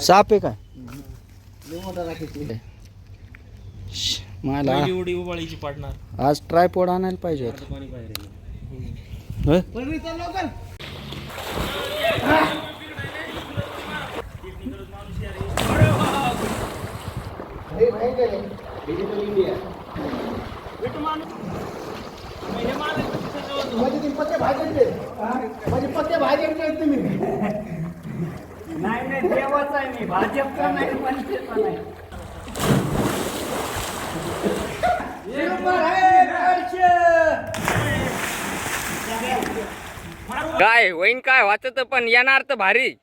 साप आहे काय मला उडी उबाळीची पाडणार. आज ट्रायपॉड आणायला पाहिजे म्हणजे तुम्ही पत्ते भाजले म्हणजे पत्ते भाजले तुम्ही. भाजपाचा आहे मी. भाजपचा नाही मनसेचा नाही. काय होईन काय वाचत पण येणार तर भारी.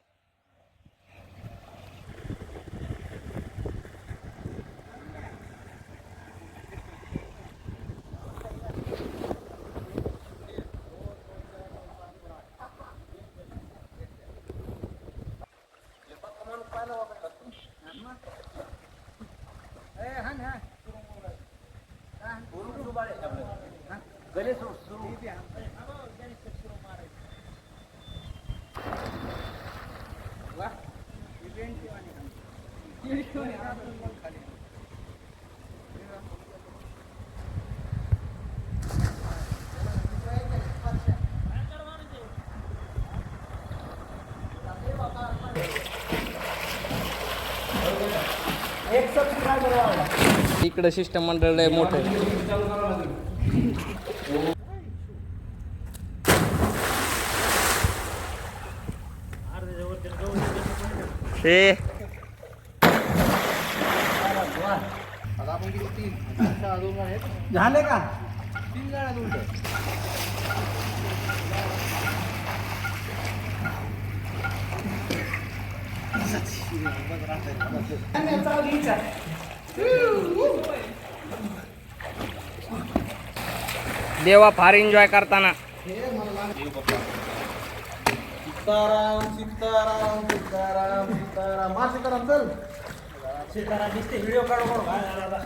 इकडं शिष्टमंडळ लय मोठं ते आता आपण किती तीन आता दोन गाड्या आहेत झाले का? तीन गाड्या दोन देवा फार एन्जॉय करताना. सीताराम सीताराम सीताराम सीताराम. मा सीताराम चल. सीताराम दिसते व्हिडिओ काढू काढू. काय झालं आता?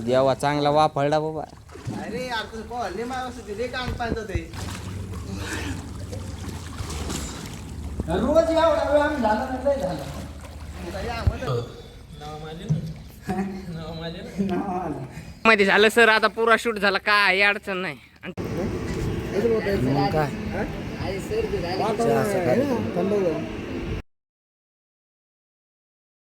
देवा चांगला वापरला बाबा. अरे यार तुझं पोहा लय माय असते लय काम पाहिजे ते रोज एवढा वेळ आम्ही झाला नाही लय झालं. नावमध्ये झालं सर आता पुरा शूट झाला काय अडचण नाही आणि मग काय वातावरण आहे ना, थंड.